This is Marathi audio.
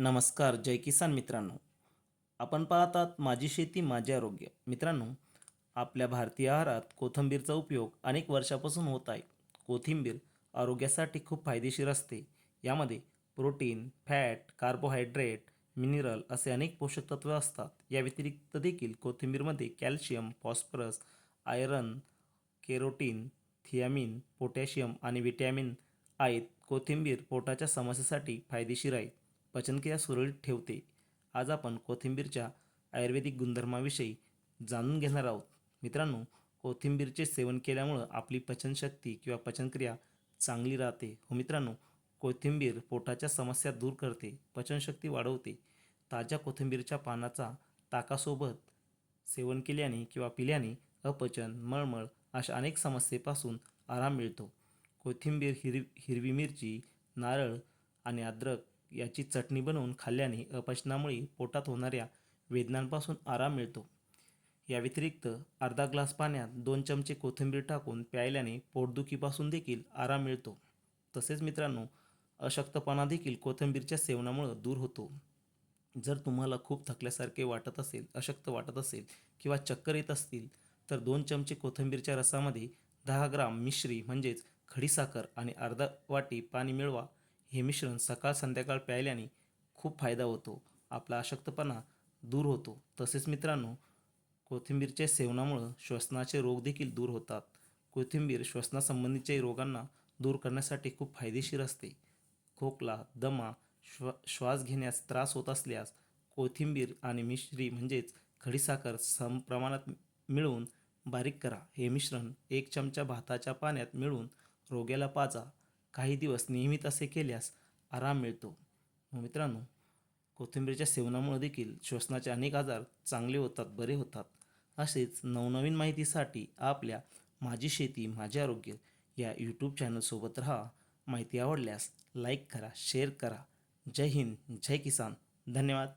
नमस्कार जय किसान मित्रांनो. आपण पाहतात माझी शेती माझे आरोग्य. मित्रांनो आपल्या भारतीय आहारात कोथिंबीरचा उपयोग अनेक वर्षापासून होत आहे. कोथिंबीर आरोग्यासाठी खूप फायदेशीर असते. यामध्ये प्रोटीन फॅट कार्बोहायड्रेट मिनरल असे अनेक पोषक तत्वे असतात. या व्यतिरिक्त देखील कोथिंबीरमध्ये calcium phosphorus iron carotene thiamine potassium आणि विटॅमिन आहेत. कोथिंबीर पोटाच्या समस्येसाठी फायदेशीर आहे पचनक्रिया सुरळीत ठेवते. आज आपण कोथिंबीरच्या आयुर्वेदिक गुणधर्माविषयी जाणून घेणार आहोत. मित्रांनो कोथिंबीरचे सेवन केल्यामुळं आपली पचनशक्ती किंवा पचनक्रिया चांगली राहते. हो मित्रांनो कोथिंबीर पोटाच्या समस्या दूर करते पचनशक्ती वाढवते. ताज्या कोथिंबीरच्या पानाचा ताकासोबत सेवन केल्याने किंवा पिल्याने अपचन मळमळ अशा अनेक समस्येपासून आराम मिळतो. कोथिंबीर हिरवी हिरवी मिरची नारळ आणि अद्रक याची चटणी बनवून खाल्ल्याने अपचनामुळे पोटात होणाऱ्या वेदनांपासून आराम मिळतो. या व्यतिरिक्त अर्धा ग्लास पाण्यात दोन चमचे कोथिंबीर टाकून प्यायल्याने पोटदुखीपासून देखील आराम मिळतो. तसेच मित्रांनो अशक्तपणा देखील कोथिंबीरच्या सेवनामुळं दूर होतो. जर तुम्हाला खूप थकल्यासारखे वाटत असेल अशक्त वाटत असेल किंवा चक्कर येत असतील तर दोन चमचे कोथिंबीरच्या रसामध्ये दहा ग्राम मिश्री म्हणजेच खडीसाखर आणि अर्धा वाटी पाणी मिळवा. हे मिश्रण सकाळ संध्याकाळ प्यायल्याने खूप फायदा होतो आपला अशक्तपणा दूर होतो. तसेच मित्रांनो कोथिंबीरच्या सेवनामुळं श्वसनाचे रोग देखील दूर होतात. कोथिंबीर श्वसनासंबंधीच्या रोगांना दूर करण्यासाठी खूप फायदेशीर असते. खोकला दमा श्व श्वास घेण्यास त्रास होत असल्यास कोथिंबीर आणि मिश्री म्हणजेच खडीसाखर सम प्रमाणात मिळवून बारीक करा. हे मिश्रण एक चमचा भाताच्या पाण्यात मिळून रोग्याला पाजा. काही दिवस नियमित असे केल्यास आराम मिळतो. मित्रांनो कोथिंबीरच्या सेवनामुळे देखील श्वसनाचे अनेक आजार चांगले होतात बरे होतात. असेच नवनवीन माहितीसाठी आपल्या माझी शेती माझे आरोग्य या यूट्यूब चॅनलसोबत राहा. माहिती आवडल्यास लाईक करा शेअर करा. जय हिंद जय किसान. धन्यवाद.